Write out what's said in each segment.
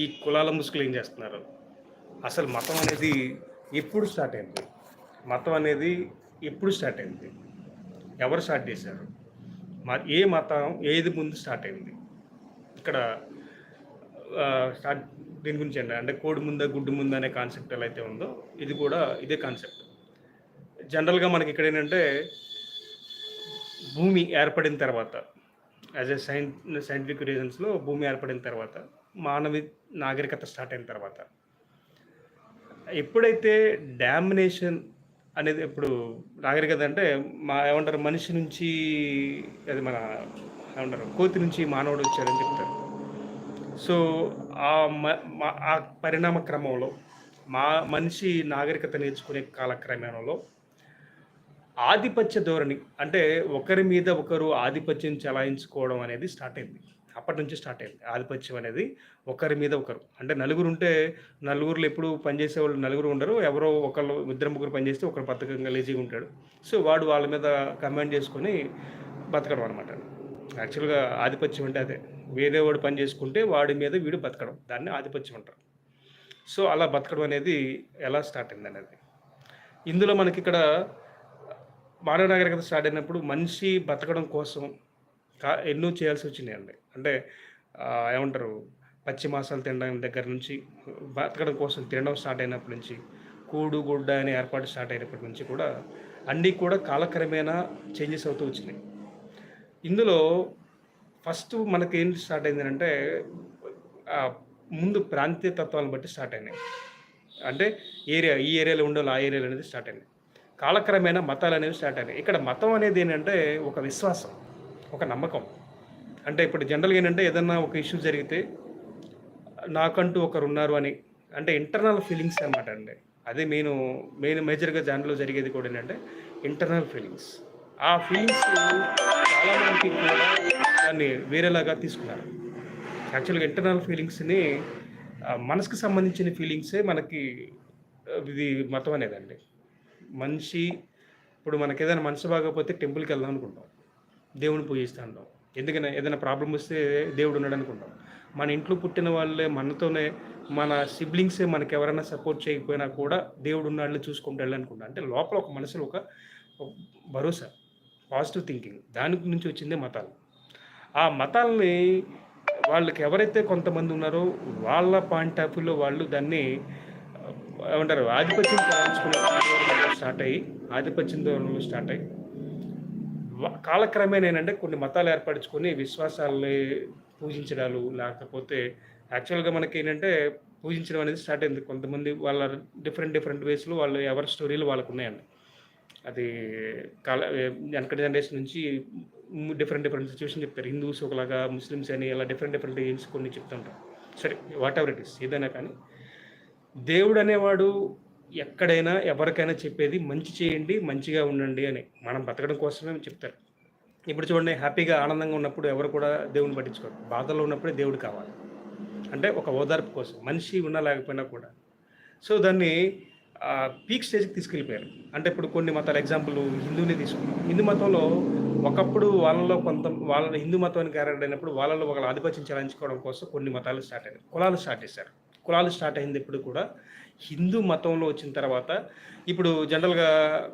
ఈ కులాల ముసుగులు ఏం చేస్తున్నారు? అసలు మతం అనేది ఎప్పుడు స్టార్ట్ అయింది? మతం అనేది ఎప్పుడు స్టార్ట్ అయింది? ఎవరు స్టార్ట్ చేశారు? మ ఏ మతం ఏది ముందు స్టార్ట్ అయింది? ఇక్కడ స్టార్ట్ దీని గురించి అండి. అంటే కోడి ముందా గుడ్డు ముందా అనే కాన్సెప్ట్ ఎలా అయితే ఉందో ఇది కూడా ఇదే కాన్సెప్ట్. జనరల్గా మనకి ఇక్కడ ఏంటంటే భూమి ఏర్పడిన తర్వాత యాజ్ ఎ సైన్ సైంటిఫిక్ రీజన్స్లో భూమి ఏర్పడిన తర్వాత మానవి నాగరికత స్టార్ట్ అయిన తర్వాత. ఎప్పుడైతే డామినేషన్ అనేది ఇప్పుడు నాగరికత అంటే మా ఏమంటారు మనిషి నుంచి అది మన ఏమంటారు కోతి నుంచి మానవుడు వచ్చారని చెప్తారు. సో ఆ మ- మా- ఆ పరిణామ క్రమంలో మా మనిషి నాగరికత నేర్చుకునే కాలక్రమంలో ఆధిపత్య ధోరణి అంటే ఒకరి మీద ఒకరు ఆధిపత్యం చలాయించుకోవడం అనేది స్టార్ట్ అయింది. అప్పటి నుంచి స్టార్ట్ అయింది. ఆధిపత్యం అనేది ఒకరి మీద ఒకరు. అంటే నలుగురు ఉంటే నలుగురులో ఎప్పుడు పనిచేసే వాళ్ళు నలుగురు ఉండరు. ఎవరో ఒకళ్ళు ఇద్దరు ముగ్గురు పనిచేస్తే ఒకరు బతకంగా లేజీగా ఉంటాడు. సో వాడు వాళ్ళ మీద కమాండ్ చేసుకొని బతకడం అనమాట యాక్చువల్గా ఆధిపత్యం అంటే అదే. వేరే వాడు పని చేసుకుంటే వాడి మీద వీడు బతకడం. దాన్ని ఆధిపత్యం అంటారు. సో అలా బతకడం అనేది ఎలా స్టార్ట్ అయింది అనేది. ఇందులో మనకి ఇక్కడ మానవ నాగరికత స్టార్ట్ అయినప్పుడు మనిషి బతకడం కోసం కా ఎన్నో చేయాల్సి వచ్చినాయండి. అంటే ఏమంటారు పచ్చి మాసాలు తినడం దగ్గర నుంచి బతకడం కోసం తినడం స్టార్ట్ అయినప్పటి నుంచి కూడు గుడ్డ అనే ఏర్పాటు స్టార్ట్ అయినప్పటి నుంచి కూడా అన్నీ కూడా కాలక్రమేణా చేంజెస్ అవుతూ వచ్చినాయి. ఇందులో ఫస్ట్ మనకి ఏం స్టార్ట్ అయిందంటే ముందు ప్రాంతీయ తత్వాలను బట్టి స్టార్ట్ అయినాయి. అంటే ఏరియా ఈ ఏరియాలో ఉండాలి ఆ ఏరియాలో అనేది స్టార్ట్ అయినాయి. కాలక్రమేణా మతాలు అనేవి స్టార్ట్ అయినాయి. ఇక్కడ మతం అనేది ఏంటంటే ఒక విశ్వాసం ఒక నమ్మకం. అంటే ఇప్పుడు జనరల్గా ఏంటంటే ఏదన్నా ఒక ఇష్యూ జరిగితే నాకంటూ ఒకరు ఉన్నారు అని అంటే ఇంటర్నల్ ఫీలింగ్స్ అనమాట అండి. అదే మెయిన్ మెయిన్ మేజర్గా దాంట్లో జరిగేది కూడా ఏంటంటే ఇంటర్నల్ ఫీలింగ్స్ ఆ ఫీలింగ్స్ చాలామందికి కూడా దాన్ని వేరేలాగా తీసుకున్నారు. యాక్చువల్గా ఇంటర్నల్ ఫీలింగ్స్ని మనసుకు సంబంధించిన ఫీలింగ్సే మనకి ఇది మతం అనేదండి. మనిషి ఇప్పుడు మనకి ఏదైనా మనసు బాగోకపోతే టెంపుల్కి వెళ్దాం అనుకుంటాం. దేవుని పూజిస్తూ ఉంటాం ఎందుకని ఏదైనా ప్రాబ్లం వస్తే దేవుడు ఉన్నాడు అనుకుంటాం. మన ఇంట్లో పుట్టిన వాళ్ళే మనతోనే మన సిబ్లింగ్సే మనకి ఎవరైనా సపోర్ట్ చేయకపోయినా కూడా దేవుడు ఉన్నాళ్ళు చూసుకుంటాడు అనుకుంటాం. అంటే లోపల ఒక మనసులో ఒక భరోసా పాజిటివ్ థింకింగ్. దాని నుంచి వచ్చిందే మతాలు. ఆ మతాలని వాళ్ళకి ఎవరైతే కొంతమంది ఉన్నారో వాళ్ళ పాయింట్ ఆఫ్ వ్యూలో వాళ్ళు దాన్ని ఏమంటారు ఆధిపత్యం స్టార్ట్ అయ్యి ఆధిపత్యం ధోరణిలో స్టార్ట్ అయ్యి కాలక్రమేణంటే కొన్ని మతాలు ఏర్పరచుకొని విశ్వాసాలని పూజించడాలు లేకపోతే యాక్చువల్గా మనకి ఏంటంటే పూజించడం అనేది స్టార్ట్ అయింది. కొంతమంది వాళ్ళ డిఫరెంట్ డిఫరెంట్ వేస్లో వాళ్ళు ఎవరి స్టోరీలు వాళ్ళకు ఉన్నాయండి అది కాల వెనకటి జనరేషన్ నుంచి డిఫరెంట్ డిఫరెంట్ సిచ్యువేషన్ చెప్తారు. హిందూస్ ఒకలాగా ముస్లిమ్స్ అని ఇలా డిఫరెంట్ డిఫరెంట్ ఏమ్స్ కొన్ని చెప్తుంటారు. సరే వాట్ ఎవర్ ఇట్ ఇస్ ఏదైనా కానీ దేవుడు అనేవాడు ఎక్కడైనా ఎవరికైనా చెప్పేది మంచి చేయండి మంచిగా ఉండండి అని మనం బతకడం కోసమే చెప్తారు. ఇప్పుడు చూడండి హ్యాపీగా ఆనందంగా ఉన్నప్పుడు ఎవరు కూడా దేవుని పట్టించుకోరు. బాధలో ఉన్నప్పుడే దేవుడు కావాలి. అంటే ఒక ఓదార్పు కోసం మనిషి ఉన్నా లేకపోయినా కూడా. సో దాన్ని పీక్ స్టేజ్కి తీసుకెళ్ళిపోయారు. అంటే ఇప్పుడు కొన్ని మతాలు ఎగ్జాంపుల్ హిందువుని తీసుకున్నాం హిందూ మతంలో ఒకప్పుడు వాళ్ళలో కొంత వాళ్ళ హిందూ మతానికి క్యారెక్టర్ అయినప్పుడు వాళ్ళలో ఒకళ్ళు ఆధిపత్యం చెలాయించుకోవడం కోసం కొన్ని మతాలు స్టార్ట్ అయినాయి. కులాలు స్టార్ట్ చేశారు. కులాలు స్టార్ట్ అయింది ఇప్పుడు కూడా హిందూ మతంలో వచ్చిన తర్వాత ఇప్పుడు జనరల్గా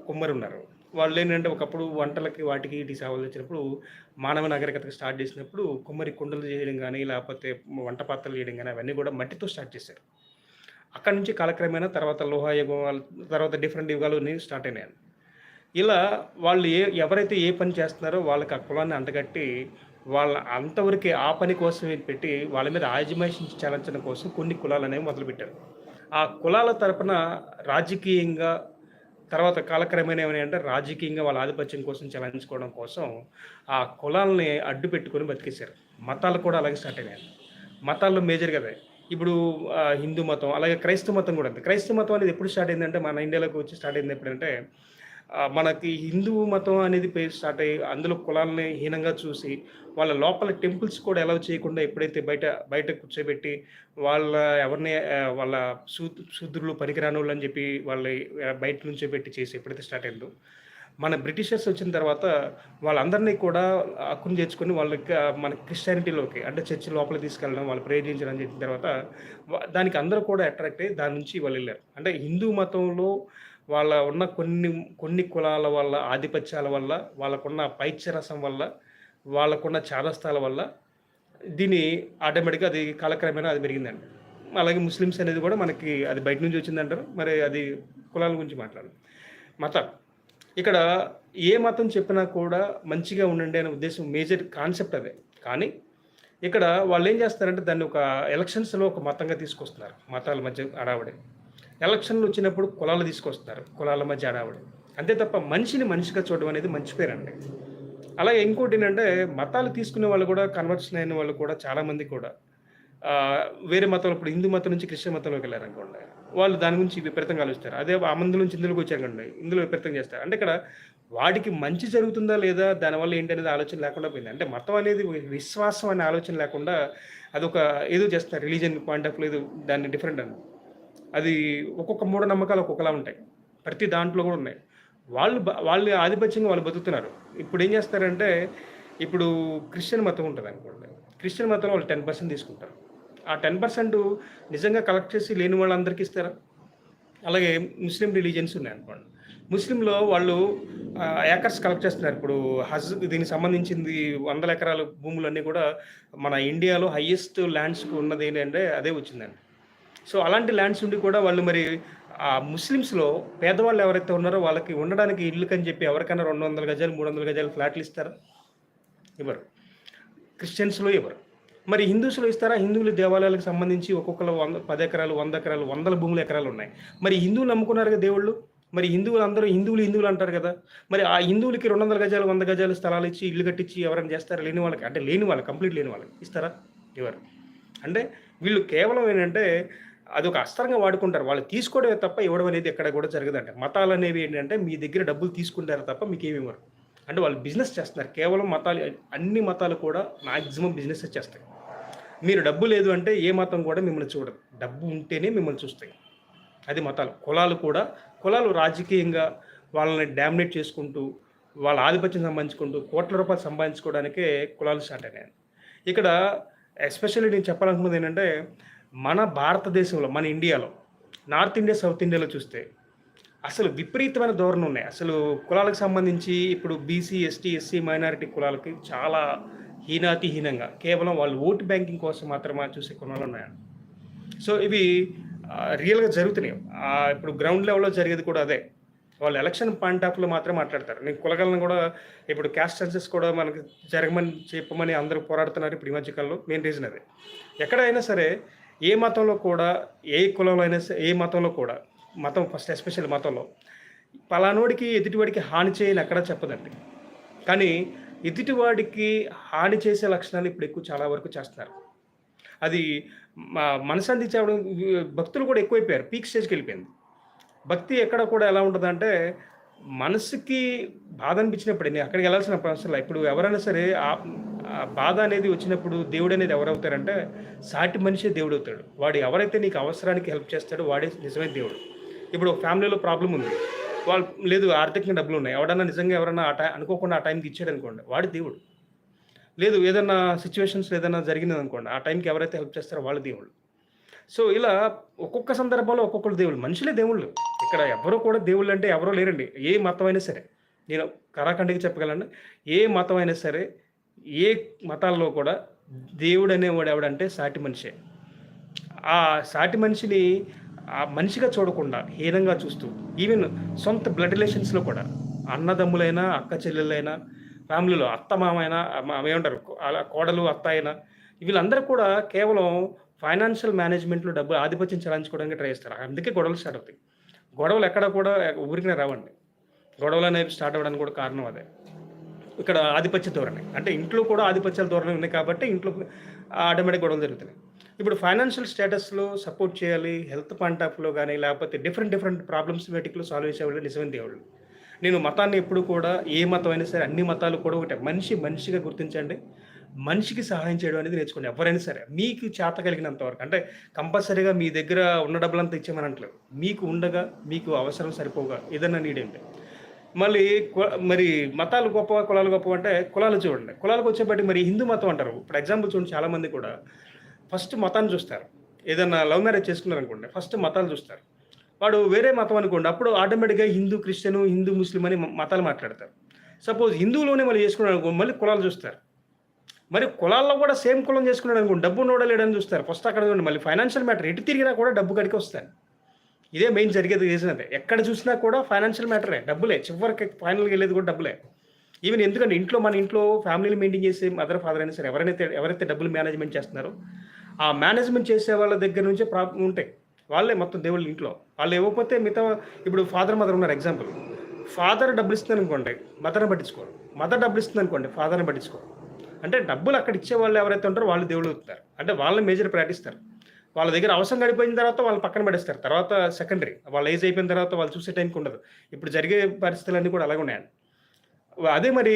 కుమ్మరి ఉన్నారు. వాళ్ళు ఏంటంటే ఒకప్పుడు వంటలకి వాటికి ఇటు సేవలు వచ్చినప్పుడు మానవ నాగరికతకు స్టార్ట్ చేసినప్పుడు కుమ్మరి కుండలు చేయడం కానీ లేకపోతే వంట పాత్రలు చేయడం కానీ అవన్నీ కూడా మట్టితో స్టార్ట్ చేశారు. అక్కడి నుంచి కాలక్రమేణా తర్వాత లోహ యుగం తర్వాత డిఫరెంట్ యుగాలు స్టార్ట్ అయినాయి. ఇలా వాళ్ళు ఏ ఎవరైతే ఏ పని చేస్తున్నారో వాళ్ళకి ఆ కులాన్ని అంటగట్టి వాళ్ళ అంతవరకే ఆ పని కోసం పెట్టి వాళ్ళ మీద ఆజమాయిషి చలించడం కోసం కొన్ని కులాలు అనేవి మొదలుపెట్టారు. ఆ కులాల తరపున రాజకీయంగా తర్వాత కాలక్రమేణా ఏమైనా అంటే రాజకీయంగా వాళ్ళ ఆధిపత్యం కోసం చలాయించుకోవడం కోసం ఆ కులాలని అడ్డు పెట్టుకొని బతికేశారు. మతాలు కూడా అలాగే స్టార్ట్ అయినాయి. మతాల్లో మేజర్ కదా ఇప్పుడు హిందూ మతం అలాగే క్రైస్తవ మతం కూడా ఉంది క్రైస్తవ మతం అనేది ఎప్పుడు స్టార్ట్ అయిందంటే మన ఇండియాలోకి వచ్చి స్టార్ట్ అయింది ఎప్పుడంటే మనకి హిందూ మతం అనేది పేరు స్టార్ట్ అయ్యి అందులో కులాలని హీనంగా చూసి వాళ్ళ లోపల టెంపుల్స్ కూడా ఎలా చేయకుండా ఎప్పుడైతే బయట బయట కూర్చోబెట్టి వాళ్ళ ఎవరిని వాళ్ళ శూ శూద్రులు పనికిరాని వాళ్ళు అని చెప్పి వాళ్ళ బయట నుంచో పెట్టి చేసి ఎప్పుడైతే స్టార్ట్ అయిందో మన బ్రిటిషర్స్ వచ్చిన తర్వాత వాళ్ళందరినీ కూడా అక్కును చేర్చుకొని వాళ్ళకి మన క్రిస్టియానిటీలోకి అంటే చర్చి లోపల తీసుకెళ్ళడం వాళ్ళు ప్రయోజించడం చెప్పిన తర్వాత దానికి అందరూ కూడా అట్రాక్ట్ అయ్యి దాని నుంచి వాళ్ళు వెళ్ళారు. అంటే హిందూ మతంలో వాళ్ళ ఉన్న కొన్ని కొన్ని కులాల వల్ల ఆధిపత్యాల వల్ల వాళ్ళకున్న పైత్యరసం వల్ల వాళ్ళకున్న చాదస్తాల వల్ల దీని ఆటోమేటిక్గా అది కాలక్రమేణా అది పెరిగిందండి. అలాగే ముస్లిమ్స్ అనేది కూడా మనకి అది బయట నుంచి వచ్చిందంటారు మరి అది కులాల గురించి మాట్లాడు మతం. ఇక్కడ ఏ మతం చెప్పినా కూడా మంచిగా ఉండండి అనే ఉద్దేశం మేజర్ కాన్సెప్ట్ అదే. కానీ ఇక్కడ వాళ్ళు ఏం చేస్తారంటే దాన్ని ఒక ఎలక్షన్స్లో ఒక మతంగా తీసుకొస్తున్నారు. మతాల మధ్య అడావడే ఎలక్షన్లు వచ్చినప్పుడు కులాలు తీసుకొస్తారు. కులాల మధ్య అడావుడి అంతే తప్ప మనిషిని మనిషిగా చూడడం అనేది మంచి పేరండి. అలాగే ఇంకోటి ఏంటంటే మతాలు తీసుకునే వాళ్ళు కూడా కన్వర్షన్ అయిన వాళ్ళు కూడా చాలామంది కూడా వేరే మతం ఇప్పుడు హిందూ మతం నుంచి క్రిస్టియన్ మతంలోకి వెళ్ళారు అనుకోండి. వాళ్ళు దాని గురించి విపరీతంగా ఆలోచిస్తారు. అదే ఆ మందు నుంచి ఇందులోకి వచ్చారు ఇందులో విపరీతంగా చేస్తారు. అంటే ఇక్కడ వాడికి మంచి జరుగుతుందా లేదా దానివల్ల ఏంటి అనేది ఆలోచన లేకుండా పోయింది. అంటే మతం అనేది విశ్వాసం అనే ఆలోచన లేకుండా అదొక ఏదో చేస్తారు రిలీజన్ పాయింట్ ఆఫ్ లేదు దాన్ని డిఫరెంట్ అని అది ఒక్కొక్క మూఢనమ్మకాలు ఒక్కొక్కలా ఉంటాయి. ప్రతి దాంట్లో కూడా ఉన్నాయి. వాళ్ళు వాళ్ళు ఆధిపత్యంగా వాళ్ళు బతుకుతున్నారు. ఇప్పుడు ఏం చేస్తారంటే ఇప్పుడు క్రిస్టియన్ మతం ఉంటుంది అనుకోండి. క్రిస్టియన్ మతంలో వాళ్ళు టెన్ పర్సెంట్ తీసుకుంటారు. ఆ టెన్ పర్సెంట్ నిజంగా కలెక్ట్ చేసి లేని వాళ్ళందరికీ ఇస్తారా? అలాగే ముస్లిం రిలీజియన్స్ ఉన్నాయి అనుకోండి. ముస్లింలో వాళ్ళు ఏకర్స్ కలెక్ట్ చేస్తున్నారు. ఇప్పుడు హజ్ దీనికి సంబంధించింది వందల ఎకరాల భూములన్నీ కూడా మన ఇండియాలో హయ్యెస్ట్ ల్యాండ్స్కి ఉన్నది ఏంటంటే అదే వచ్చిందండి. సో అలాంటి ల్యాండ్స్ ఉండి కూడా వాళ్ళు మరి ఆ ముస్లిమ్స్లో పేదవాళ్ళు ఎవరైతే ఉన్నారో వాళ్ళకి ఉండడానికి ఇల్లు కని చెప్పి ఎవరికైనా రెండు వందల గజాలు మూడు వందల గజాలు ఫ్లాట్లు ఇస్తారా? ఇవ్వరు. క్రిస్టియన్స్లో ఇవ్వరు. మరి హిందూస్లో ఇస్తారా? హిందువుల దేవాలయాలకు సంబంధించి ఒక్కొక్కరు వంద పది ఎకరాలు వంద ఎకరాలు వందల భూముల ఎకరాలు ఉన్నాయి. మరి హిందువులు నమ్ముకున్నారు కదా దేవుళ్ళు? మరి హిందువులు అందరూ హిందువులు హిందువులు అంటారు కదా? మరి ఆ హిందువులకి రెండు వందల గజాలు వంద గజాలు స్థలాలు ఇచ్చి ఇల్లు కట్టించి ఎవరైనా చేస్తారా? లేని వాళ్ళకి అంటే లేని వాళ్ళు కంప్లీట్ లేని వాళ్ళకి ఇస్తారా? ఇవ్వరు. అంటే వీళ్ళు కేవలం ఏంటంటే అది ఒక అస్త్రంగా వాడుకుంటారు. వాళ్ళు తీసుకోవడమే తప్ప ఇవ్వడం అనేది ఎక్కడ కూడా జరగదంట. మతాలు అనేవి ఏంటంటే మీ దగ్గర డబ్బులు తీసుకుంటారు తప్ప మీకు ఏమి ఇవ్వరు. అంటే వాళ్ళు బిజినెస్ చేస్తున్నారు. కేవలం మతాలు అన్ని మతాలు కూడా మ్యాక్సిమం బిజినెస్ చేస్తాయి. మీరు డబ్బు లేదు అంటే ఏ మతం కూడా మిమ్మల్ని చూడదు. డబ్బు ఉంటేనే మిమ్మల్ని చూస్తాయి. అది మతాలు. కులాలు కూడా కులాలు రాజకీయంగా వాళ్ళని డామినేట్ చేసుకుంటూ వాళ్ళ ఆధిపత్యం సంపాదించుకుంటూ కోట్ల రూపాయలు సంపాదించుకోవడానికే కులాలు స్టార్ట్ అయినాయి. ఇక్కడ ఎస్పెషల్లీ నేను చెప్పాలనుకున్నది ఏంటంటే మన భారతదేశంలో మన ఇండియాలో నార్త్ ఇండియా సౌత్ ఇండియాలో చూస్తే అసలు విపరీతమైన ధోరణి ఉన్నాయి. అసలు కులాలకు సంబంధించి ఇప్పుడు బీసీ ఎస్టీ ఎస్సీ మైనారిటీ కులాలకి చాలా హీనాతిహీనంగా కేవలం వాళ్ళు ఓటు బ్యాంకింగ్ కోసం మాత్రమే చూసే కులాలు ఉన్నాయి? సో ఇవి రియల్గా జరుగుతున్నాయి. ఇప్పుడు గ్రౌండ్ లెవెల్లో జరిగేది కూడా అదే. వాళ్ళు ఎలక్షన్ పాయింట్ ఆఫ్లో మాత్రమే మాట్లాడతారు. నేను కులగలను కూడా ఇప్పుడు క్యాస్ట్ సెన్సెస్ కూడా మనకి జరగమని చెప్పమని అందరూ పోరాడుతున్నారు ఇప్పుడు ఈ మధ్యకాలంలో. మెయిన్ రీజన్ అదే. ఎక్కడైనా సరే ఏ మతంలో కూడా ఏ కులంలో అయినా సరే ఏ మతంలో కూడా మతం ఫస్ట్ ఎస్పెషల్ మతంలో పలానోడికి ఎదుటివాడికి హాని చేయని ఎక్కడా చెప్పదండి. కానీ ఎదుటివాడికి హాని చేసే లక్షణాలు ఇప్పుడు ఎక్కువ చాలా వరకు చేస్తున్నారు. అది మా- మనశాంతి భక్తులు కూడా ఎక్కువైపోయారు. పీక్ స్టేజ్కి వెళ్ళిపోయింది. భక్తి ఎక్కడ కూడా ఎలా ఉంటుందంటే మనసుకి బాధ అనిపించినప్పుడు నేను అక్కడికి వెళ్ళాల్సిన అవసరం లేదు. ఇప్పుడు ఎవరైనా సరే ఆ బాధ అనేది వచ్చినప్పుడు దేవుడు అనేది ఎవరవుతారంటే సాటి మనిషే దేవుడు అవుతాడు. వాడు ఎవరైతే నీకు అవసరానికి హెల్ప్ చేస్తాడో వాడే నిజమైన దేవుడు. ఇప్పుడు ఒక ఫ్యామిలీలో ప్రాబ్లం ఉంది. వాళ్ళు లేదు ఆర్థికంగా డబ్బులు ఉన్నాయి. ఎవడన్నా నిజంగా ఎవరన్నా ఆ అనుకోకుండా ఆ టైంకి ఇచ్చాడు అనుకోండి వాడి దేవుడు. లేదు ఏదన్నా సిచ్యువేషన్స్ ఏదైనా జరిగింది అనుకోండి ఆ టైంకి ఎవరైతే హెల్ప్ చేస్తారో వాళ్ళ దేవుళ్ళు. సో ఇలా ఒక్కొక్క సందర్భంలో ఒక్కొక్కరు దేవుళ్ళు. మనుషులే దేవుళ్ళు. ఇక్కడ ఎవరో కూడా దేవుళ్ళు అంటే ఎవరో లేరండి. ఏ మతం అయినా సరే. నేను కరాఖండికి చెప్పగలను. ఏ మతం అయినా సరే ఏ మతాల్లో కూడా దేవుడు అనేవాడు ఎవడంటే సాటి మనిషే. ఆ సాటి మనిషిని ఆ మనిషిగా చూడకుండా హీనంగా చూస్తూ ఈవెన్ సొంత బ్లడ్ రిలేషన్స్లో కూడా అన్నదమ్ములైనా అక్క చెల్లెలైనా ఫ్యామిలీలో అత్త మామైనా ఏమంటారు? అలా కోడలు అత్త అయినా వీళ్ళందరూ కూడా కేవలం ఫైనాన్షియల్ మేనేజ్మెంట్లో డబ్బు ఆధిపత్యం చెలాయించుకోవడానికి ట్రై చేస్తారు. అందుకే గొడవలు స్టార్ట్ అవుతాయి. గొడవలు ఎక్కడ కూడా ఊరికి రావండి. గొడవలు అనేవి స్టార్ట్ అవ్వడానికి కూడా కారణం అదే. ఇక్కడ ఆధిపత్య ధోరణి. అంటే ఇంట్లో కూడా ఆధిపత్యాల ధోరణి ఉన్నాయి కాబట్టి ఇంట్లో ఆటోమేటిక్ గొడవలు జరుగుతున్నాయి. ఇప్పుడు ఫైనాన్షియల్ స్టేటస్లో సపోర్ట్ చేయాలి హెల్త్ పాయింట్ ఆఫ్లో కానీ లేకపోతే డిఫరెంట్ డిఫరెంట్ ప్రాబ్లమ్స్ వేటిలో సాల్వ్ చేసేవాళ్ళు నిజమైన దేవుళ్ళు. నేను మతాన్ని ఎప్పుడు కూడా ఏ మతం అయినా సరే అన్ని మతాలు కూడా ఒకటే. మనిషి మనిషిగా గుర్తించండి. మనిషికి సహాయం చేయడం అనేది నేర్చుకోండి. ఎవరైనా సరే మీకు చేత కలిగినంత వరకు అంటే కంపల్సరీగా మీ దగ్గర ఉన్న డబ్బులంతా ఇచ్చేమని అంటలేదు మీకు ఉండగా మీకు అవసరం సరిపోగా ఏదన్నా నీడ్ ఏంటి మళ్ళీ మరి మతాలు గొప్ప కులాలు గొప్ప అంటే కులాలు చూడండి. కులాలకు వచ్చేబట్టి మరి హిందూ మతం అంటారు. ఇప్పుడు ఎగ్జాంపుల్ చూడండి చాలామంది కూడా. ఫస్ట్ మతాన్ని చూస్తారు. ఏదన్నా లవ్ మ్యారేజ్ చేసుకున్నారు అనుకోండి ఫస్ట్ మతాలు చూస్తారు. వాడు వేరే మతం అనుకోండి అప్పుడు ఆటోమేటిక్గా హిందూ క్రిస్టియన్ హిందూ ముస్లిం అని మతాలు మాట్లాడతారు. సపోజ్ హిందువులోనే మళ్ళీ చేసుకున్నారు అనుకో మళ్ళీ కులాలు చూస్తారు. మరి కులాల్లో కూడా సేమ్ కులం చేసుకున్నాడు అనుకోండి డబ్బు నోడలేడని చూస్తారు. ఫస్ట్ అక్కడ చూడండి మళ్ళీ ఫైనాన్షియల్ మ్యాటర్ ఎటు తిరిగినా కూడా డబ్బు కడికి వస్తాను ఇదే మెయిన్ జరిగేది చేసినదే ఎక్కడ చూసినా కూడా ఫైనాన్షియల్ మ్యాటరే డబ్బులే. చివరికి ఫైనల్గా వెళ్ళేది కూడా డబ్బులే. ఈవెన్ ఎందుకంటే ఇంట్లో మన ఇంట్లో ఫ్యామిలీని మెయింటైన్ చేసే మదర్ ఫాదర్ అయినా సరే ఎవరైతే ఎవరైతే డబ్బులు మేనేజ్మెంట్ చేస్తున్నారో ఆ మేనేజ్మెంట్ చేసే వాళ్ళ దగ్గర నుంచే ప్రాబ్లం ఉంటాయి. వాళ్ళే మొత్తం దేవుళ్ళు ఇంట్లో. వాళ్ళు ఇవ్వకపోతే మిగతా ఇప్పుడు ఫాదర్ మదర్ ఉన్నారు ఎగ్జాంపుల్ ఫాదర్ డబ్బులు ఇస్తుంది అనుకోండి మదర్ని పట్టించుకోరు. మదర్ డబ్బులు ఇస్తుంది అనుకోండి ఫాదర్ని పట్టించుకోరు. అంటే డబ్బులు అక్కడ ఇచ్చే వాళ్ళు ఎవరైతే ఉంటారో వాళ్ళు దేవుళ్ళు అవుతారు. అంటే వాళ్ళని మేజర్ ప్రకటిస్తారు. వాళ్ళ దగ్గర అవసరం గడిపోయిన తర్వాత వాళ్ళు పక్కన పడేస్తారు. తర్వాత సెకండరీ వాళ్ళ ఏజ్ అయిపోయిన తర్వాత వాళ్ళు చూసే టైంకి ఉండదు. ఇప్పుడు జరిగే పరిస్థితులన్నీ కూడా అలాగే ఉన్నాయండి. అదే మరి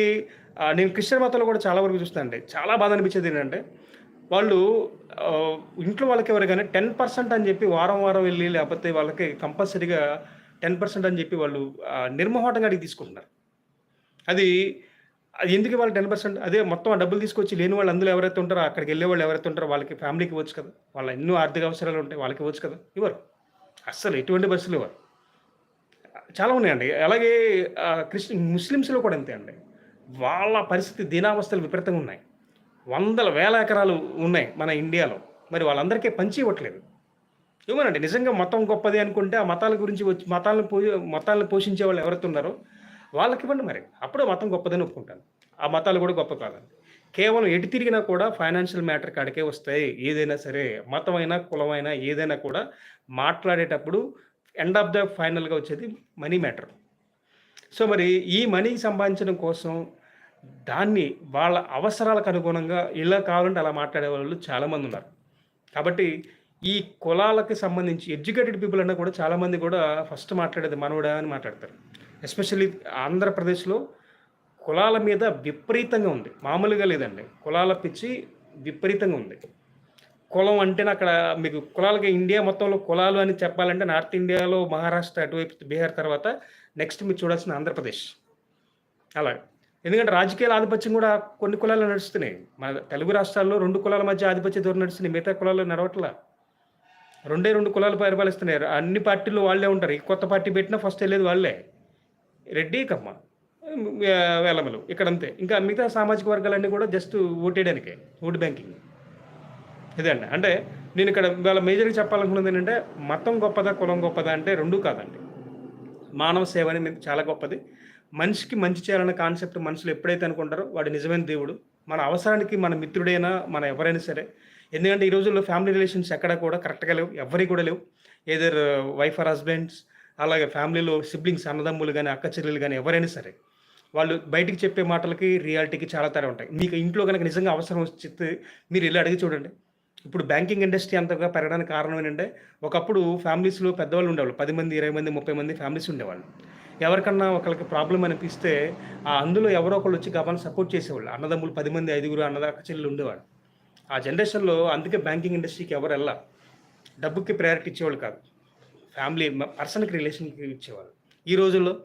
నేను క్రిస్టియన్ మతంలో కూడా చాలా వరకు చూస్తానండి. చాలా బాధ అనిపించేది ఏంటంటే వాళ్ళు ఇంట్లో వాళ్ళకి ఎవరు కానీ టెన్ పర్సెంట్ అని చెప్పి వారం వారం వెళ్ళి లేకపోతే వాళ్ళకి కంపల్సరీగా టెన్ పర్సెంట్ అని చెప్పి వాళ్ళు ఆ, నిర్మోహటంగా అడిగి తీసుకుంటున్నారు. అది అది ఎందుకు వాళ్ళు టెన్ పర్సెంట్? అదే మొత్తం ఆ డబ్బులు తీసుకొచ్చి లేని వాళ్ళు అందులో ఎవరైతే ఉంటారో అక్కడికి వెళ్ళే వాళ్ళు ఎవరైతే ఉంటారో వాళ్ళకి ఫ్యామిలీకి ఇవ్వచ్చు కదా. వాళ్ళ ఎన్నో ఆర్థిక అవసరాలు ఉంటాయి వాళ్ళకి ఇవ్వచ్చు కదా. ఇవ్వరు. అస్సలు ఎటువంటి బస్సులు ఇవ్వరు. చాలా ఉన్నాయండి. అలాగే క్రిస్టి క్రిస్టియన్ ముస్లిమ్స్లో కూడా అంతే అండి. వాళ్ళ పరిస్థితి దీనావస్థలు విపరీతంగా ఉన్నాయి. వందల వేల ఎకరాలు ఉన్నాయి మన ఇండియాలో. మరి వాళ్ళందరికీ పంచి ఇవ్వట్లేదు. ఇవ్వనండి నిజంగా మతం గొప్పది అనుకుంటే ఆ మతాల గురించి వచ్చి మతాలను పో మతాలను పోషించే వాళ్ళు ఎవరైతే ఉన్నారో వాళ్ళకి ఇవ్వండి మరి. అప్పుడే మతం గొప్పదని ఒప్పుకుంటాను. ఆ మతాలు కూడా గొప్ప కాదండి కేవలం ఎటు తిరిగినా కూడా ఫైనాన్షియల్ మ్యాటర్ కాడికే వస్తాయి. ఏదైనా సరే మతమైనా కులమైనా ఏదైనా కూడా మాట్లాడేటప్పుడు ఎండ్ ఆఫ్ ద ఫైనల్గా వచ్చేది మనీ మ్యాటర్ సో మరి ఈ మనీ సంపాదించడం కోసం దాన్ని వాళ్ళ అవసరాలకు అనుగుణంగా ఇలా కావాలంటే అలా మాట్లాడే వాళ్ళు చాలామంది ఉన్నారు. కాబట్టి ఈ కులాలకి సంబంధించి ఎడ్యుకేటెడ్ పీపుల్ అన్నా కూడా చాలామంది కూడా ఫస్ట్ మాట్లాడేది మనవడా అని మాట్లాడతారు. ఎస్పెషల్లీ ఆంధ్రప్రదేశ్లో కులాల మీద విపరీతంగా ఉంది. మామూలుగా లేదండి. కులాల పిచ్చి విపరీతంగా ఉంది. కులం అంటేనే అక్కడ మీకు కులాలకి ఇండియా మొత్తంలో కులాలు అని చెప్పాలంటే నార్త్ ఇండియాలో మహారాష్ట్ర అటువైపు బీహార్ తర్వాత నెక్స్ట్ మీరు చూడాల్సిన ఆంధ్రప్రదేశ్. అలా. ఎందుకంటే రాజకీయాల ఆధిపత్యం కూడా కొన్ని కులాలు నడుస్తున్నాయి. మన తెలుగు రాష్ట్రాల్లో రెండు కులాల మధ్య ఆధిపత్య ధోరణి నడుస్తున్నాయి మిగతా కులాలు నడవట్లా. రెండే రెండు కులాలు పరిపాలిస్తున్నాయి. అన్ని పార్టీలు వాళ్ళే ఉంటారు. ఈ కొత్త పార్టీ పెట్టినా ఫస్ట్ వెళ్ళేది వాళ్ళే. రెడ్డి కమ్మ వేలమలు ఇక్కడ అంతే ఇంకా మిగతా సామాజిక వర్గాలన్నీ కూడా జస్ట్ ఓటేయడానికే ఓటు బ్యాంకింగ్. ఇదే అండి. అంటే నేను ఇక్కడ వాళ్ళ మేజర్గా చెప్పాలనుకున్నది ఏంటంటే మతం గొప్పదా కులం గొప్పదా అంటే రెండూ కాదండి. మానవ సేవ అనేది చాలా గొప్పది. మనిషికి మంచి చేయాలన్న కాన్సెప్ట్ మనుషులు ఎప్పుడైతే అనుకుంటారో వాడు నిజమైన దేవుడు. మన అవసరానికి మన మిత్రుడైనా మన ఎవరైనా సరే ఎందుకంటే ఈ రోజుల్లో ఫ్యామిలీ రిలేషన్స్ ఎక్కడ కూడా కరెక్ట్గా లేవు ఎవరి కూడా లేవు. ఏదర్ వైఫ్ ఆర్ హస్బెండ్స్ అలాగే ఫ్యామిలీలో సిబ్లింగ్స్ అన్నదమ్ములు కానీ అక్క చెల్లెలు కానీ ఎవరైనా సరే వాళ్ళు బయటికి చెప్పే మాటలకి రియాలిటీకి చాలా తేడా ఉంటాయి. మీకు ఇంట్లో కనుక నిజంగా అవసరం వచ్చితే మీరు వెళ్ళి అడిగి చూడండి. ఇప్పుడు బ్యాంకింగ్ ఇండస్ట్రీ అంతగా పెరగడానికి కారణం ఏంటంటే ఒకప్పుడు ఫ్యామిలీస్లో పెద్దవాళ్ళు ఉండేవాళ్ళు. పది మంది ఇరవై మంది ముప్పై మంది ఫ్యామిలీస్ ఉండేవాళ్ళు. ఎవరికన్నా ఒకరికి ప్రాబ్లం అనిపిస్తే ఆ అందులో ఎవరో ఒకళ్ళు వచ్చి గబాన్ని సపోర్ట్ చేసేవాళ్ళు. అన్నదమ్ములు పది మంది ఐదుగురు అన్నదాక చెల్లెలు ఉండేవాళ్ళు. ఆ జనరేషన్లో అందుకే బ్యాంకింగ్ ఇండస్ట్రీకి ఎవరు వెళ్ళా డబ్బుకి ప్రయారిటీ ఇచ్చేవాళ్ళు కాదు. ఫ్యామిలీ పర్సన్కి రిలేషన్కి ఇచ్చేవాళ్ళు. ఈ రోజుల్లో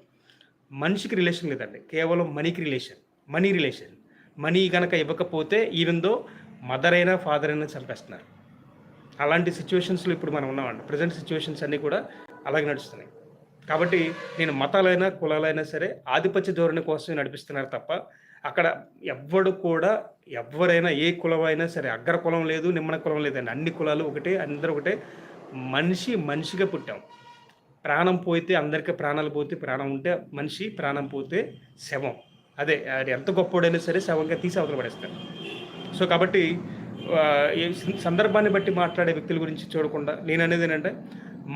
మనిషికి రిలేషన్ లేదండి. కేవలం మనీకి రిలేషన్ మనీ రిలేషన్ మనీ కనుక ఇవ్వకపోతే ఈవెందో మదర్ అయినా ఫాదర్ అయినా చంపేస్తున్నారు. అలాంటి సిచ్యువేషన్స్లో ఇప్పుడు మనం ఉన్నామండి. ప్రజెంట్ సిచ్యువేషన్స్ అన్నీ కూడా అలాగే నడుస్తున్నాయి. కాబట్టి నేను మతాలైనా కులాలైనా సరే ఆధిపత్య ధోరణి కోసం నడిపిస్తున్నారు తప్ప అక్కడ ఎవ్వడు కూడా ఎవరైనా ఏ కులమైనా సరే అగ్ర కులం లేదు నిమ్మన కులం లేదండి. అన్ని కులాలు ఒకటే అందరూ ఒకటే. మనిషి మనిషిగా పుట్టాం. ప్రాణం పోతే అందరికీ ప్రాణాలు పోతే ప్రాణం ఉంటే మనిషి ప్రాణం పోతే శవం. అదే అది ఎంత గొప్పోడైనా సరే శవంగా తీసి అవతల పడేస్తారు సో కాబట్టి సందర్భాన్ని బట్టి మాట్లాడే వ్యక్తుల గురించి చూడకుండా నేను అనేది ఏంటంటే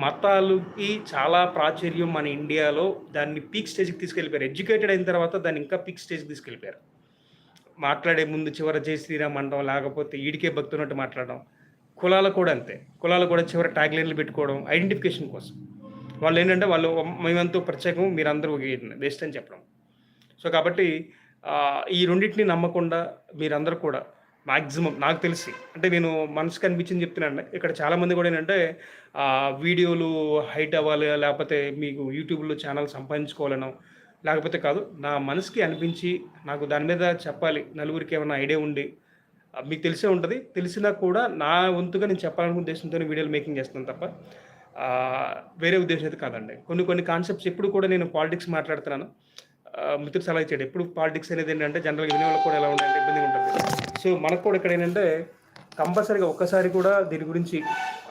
మతాలకి చాలా ప్రాచుర్యం మన ఇండియాలో దాన్ని పీక్ స్టేజ్కి తీసుకెళ్ళిపోయారు. ఎడ్యుకేటెడ్ అయిన తర్వాత దాన్ని ఇంకా పీక్ స్టేజ్కి తీసుకెళ్ళిపోయారు. మాట్లాడే ముందు చివర జై శ్రీరామ్ అనడం లేకపోతే ఈడికే భక్తున్నట్టు మాట్లాడడం. కులాలు కూడా అంతే. కులాలు కూడా చివర ట్యాగ్ లైన్లు పెట్టుకోవడం ఐడెంటిఫికేషన్ కోసం. వాళ్ళు ఏంటంటే వాళ్ళు మేమంతా ప్రత్యేకం మీరందరూ బెస్ట్ అని చెప్పడం. సో కాబట్టి ఈ రెండింటిని నమ్మకుండా మీరందరూ కూడా మ్యాక్సిమం నాకు తెలిసి అంటే నేను మనసుకు అనిపించింది చెప్తున్నాను ఇక్కడ చాలామంది కూడా ఏంటంటే వీడియోలు హైట్ అవ్వాలి లేకపోతే మీకు యూట్యూబ్లో ఛానల్ సంపాదించుకోవాలనో లేకపోతే కాదు నా మనసుకి అనిపించి నాకు దాని మీద చెప్పాలి నలుగురికి ఏమైనా ఐడియా ఉండి మీకు తెలిసే ఉంటుంది. తెలిసినా కూడా నా వంతుగా నేను చెప్పాలనుకున్న ఉద్దేశంతో వీడియోలు మేకింగ్ చేస్తున్నాను తప్ప వేరే ఉద్దేశం అయితే కాదండి. కొన్ని కొన్ని కాన్సెప్ట్స్ ఎప్పుడు కూడా నేను పాలిటిక్స్ మాట్లాడుతున్నాను. ఆ, మిత్రుడు సలహా ఇచ్చాడు ఎప్పుడు పాలిటిక్స్ అనేది ఏంటంటే జనరల్గా వినే వాళ్ళకి కూడా ఎలా ఉండాలంటే ఇబ్బందిగా ఉంటుంది. సో మనకు కూడా ఇక్కడ ఏంటంటే కంపల్సరీగా ఒక్కసారి కూడా దీని గురించి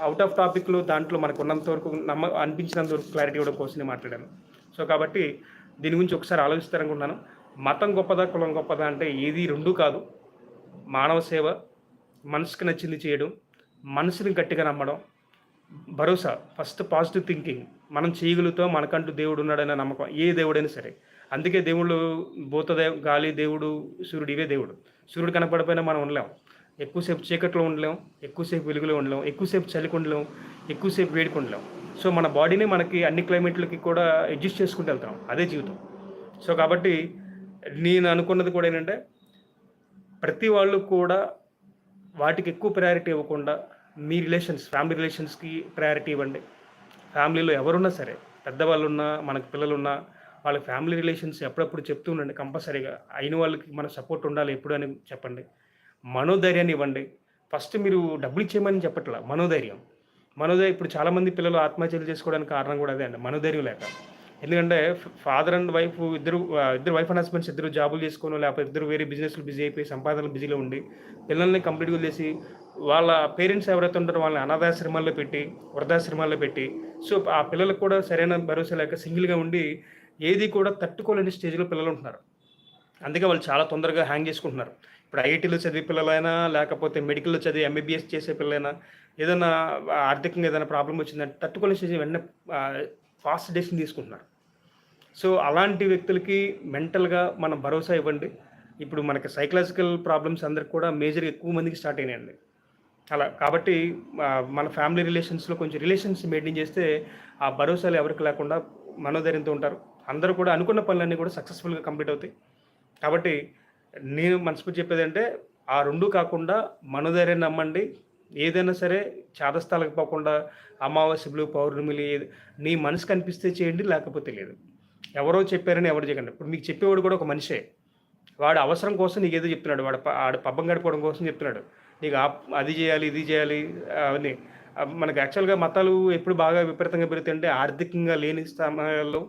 అవుట్ ఆఫ్ టాపిక్లో దాంట్లో మనకు ఉన్నంత వరకు నమ్మ అనిపించినంత వరకు క్లారిటీ ఇవ్వడం కోసం మాట్లాడాను. సో కాబట్టి దీని గురించి ఒకసారి ఆలోచిస్తారనుకుంటున్నాను మతం గొప్పదా కులం గొప్పదా అంటే ఏది రెండు కాదు. మానవ సేవ మనసుకి నచ్చింది చేయడం మనసుని గట్టిగా నమ్మడం భరోసా ఫస్ట్ పాజిటివ్ థింకింగ్. మనం చేయగలుగుతాం మనకంటూ దేవుడు ఉన్నాడనే నమ్మకం. ఏ దేవుడైనా సరే. అందుకే దేవుళ్ళు భూతదే గాలి దేవుడు సూర్యుడు ఇవే దేవుడు. సూర్యుడు కనపడిపోయినా మనం ఉండలేం. ఎక్కువసేపు చీకట్లో ఉండలేం ఎక్కువసేపు వెలుగులో ఉండలేం ఎక్కువసేపు చలికి ఉండలేం ఎక్కువసేపు వేడికి ఉండలేం. సో మన బాడీని మనకి అన్ని క్లైమేట్లకి కూడా అడ్జస్ట్ చేసుకుంటూ వెళ్తాం అదే జీవితం. సో కాబట్టి నేను అనుకున్నది కూడా ఏంటంటే ప్రతి వాళ్ళు కూడా వాటికి ఎక్కువ ప్రయారిటీ ఇవ్వకుండా మీ రిలేషన్స్ ఫ్యామిలీ రిలేషన్స్కి ప్రయారిటీ ఇవ్వండి. ఫ్యామిలీలో ఎవరున్నా సరే పెద్దవాళ్ళున్నా మనకు పిల్లలున్నా వాళ్ళ ఫ్యామిలీ రిలేషన్స్ ఎప్పుడప్పుడు చెప్తూ ఉండండి కంపల్సరీగా. అయిన వాళ్ళకి మన సపోర్ట్ ఉండాలి ఎప్పుడు అని చెప్పండి. మనోధైర్యాన్ని ఇవ్వండి. ఫస్ట్ మీరు డబ్బులు ఇచ్చేయమని చెప్పట్లా మనోధైర్యం. మనోధైర్యం ఇప్పుడు చాలామంది పిల్లలు ఆత్మహత్యలు చేసుకోవడానికి కారణం కూడా అదే అండి మనోధైర్యం లేక. ఎందుకంటే ఫాదర్ అండ్ వైఫ్ ఇద్దరు ఇద్దరు వైఫ్ అండ్ హస్బెండ్స్ ఇద్దరు జాబులు చేసుకోను లేకపోతే ఇద్దరు వేరే బిజినెస్లు బిజీ అయిపోయి సంపాదనలు బిజీలో ఉండి పిల్లల్ని కంప్లీట్గా వదిలేసి వాళ్ళ పేరెంట్స్ ఎవరైతే ఉంటారో వాళ్ళని అనాథాశ్రమాల్లో పెట్టి వృద్ధాశ్రమాల్లో పెట్టి సో ఆ పిల్లలకు కూడా సరైన భరోసా లేక సింగిల్గా ఉండి ఏది కూడా తట్టుకోలేని స్టేజ్లో పిల్లలు ఉంటున్నారు. అందుకే వాళ్ళు చాలా తొందరగా హ్యాంగ్ చేసుకుంటున్నారు. ఇప్పుడు ఐఐటీలో చదివే పిల్లలైనా లేకపోతే మెడికల్లో చదివి ఎంబీబీఎస్ చేసే పిల్లలైనా ఏదైనా ఆర్థికంగా ఏదైనా ప్రాబ్లం వచ్చిందంటే తట్టుకోలేని స్టేజ్ వెంటనే ఫాస్ట్ డెసిషన్ తీసుకుంటున్నారు. సో అలాంటి వ్యక్తులకి మెంటల్గా మనం భరోసా ఇవ్వండి. ఇప్పుడు మనకి సైకలాజికల్ ప్రాబ్లమ్స్ అందరికి కూడా మేజర్ ఎక్కువ మందికి స్టార్ట్ అయినాయండి. అలా కాబట్టి మన ఫ్యామిలీ రిలేషన్స్లో కొంచెం రిలేషన్స్ మెయింటైన్ చేస్తే ఆ భరోసాలు ఎవరికి లేకుండా మనోధైర్యంతో ఉంటారు. అందరూ కూడా అనుకున్న పనులన్నీ కూడా సక్సెస్ఫుల్గా కంప్లీట్ అవుతాయి. కాబట్టి నేను మనస్ఫూర్తి చెప్పేది అంటే ఆ రెండు కాకుండా మనోధైర్యాన్ని నమ్మండి. ఏదైనా సరే చాదస్థాలకు పోకుండా అమావాస్యలు పౌర్ణమిలు ఏది- నీ మనసు కనిపిస్తే చేయండి లేకపోతే లేదు. ఎవరో చెప్పారని ఎవరు చేయకండి. ఇప్పుడు మీకు చెప్పేవాడు కూడా ఒక మనిషే. వాడు అవసరం కోసం నీకు ఏదో చెప్తున్నాడు. వాడు ఆడు పబ్బం గడిపోవడం కోసం చెప్తున్నాడు. నీకు ఆ- అది చేయాలి ఇది చేయాలి అవన్నీ. మనకు యాక్చువల్గా మతాలు ఎప్పుడు బాగా విపరీతంగా పెరుగుతాయంటే ఆర్థికంగా లేని సమయాల్లో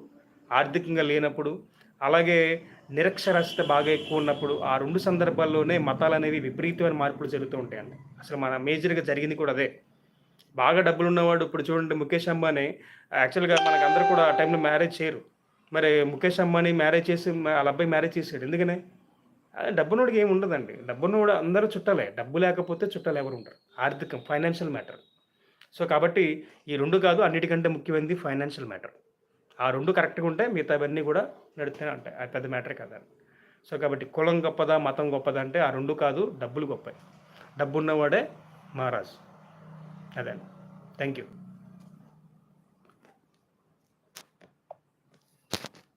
ఆర్థికంగా లేనప్పుడు అలాగే నిరక్షరాస్యత బాగా ఎక్కువ ఉన్నప్పుడు ఆ రెండు సందర్భాల్లోనే మతాలు అనేవి విపరీతమైన మార్పులు జరుగుతూ ఉంటాయండి. అసలు మన మేజర్గా జరిగింది కూడా అదే. బాగా డబ్బులు ఉన్నవాడు ఇప్పుడు చూడండి ముఖేష్ అంబానీ యాక్చువల్గా మనకు అందరూ కూడా ఆ టైంలో మ్యారేజ్ చేయరు. మరి ముఖేష్ అంబానీ మ్యారేజ్ చేసి వాళ్ళ అబ్బాయి మ్యారేజ్ చేశాడు. ఎందుకనే? డబ్బునోడికి ఏమి ఉండదండి. డబ్బునోడు అందరూ చుట్టాలే. డబ్బు లేకపోతే చుట్టాలు ఎవరు ఉంటారు ఆర్థికం ఫైనాన్షియల్ మ్యాటర్. సో కాబట్టి ఈ రెండు కాదు అన్నిటికంటే ముఖ్యమైనది ఫైనాన్షియల్ మ్యాటర్. ఆ రెండు కరెక్ట్గా ఉంటే మిగతావన్నీ కూడా నడుస్తూనే ఉంటాయి అది పెద్ద మ్యాటరే కదా సో కాబట్టి కులం గొప్పదా మతం గొప్పదా అంటే ఆ రెండు కాదు డబ్బులు గొప్పవి. డబ్బు ఉన్నవాడే మహారాజు. అదే థ్యాంక్ యూ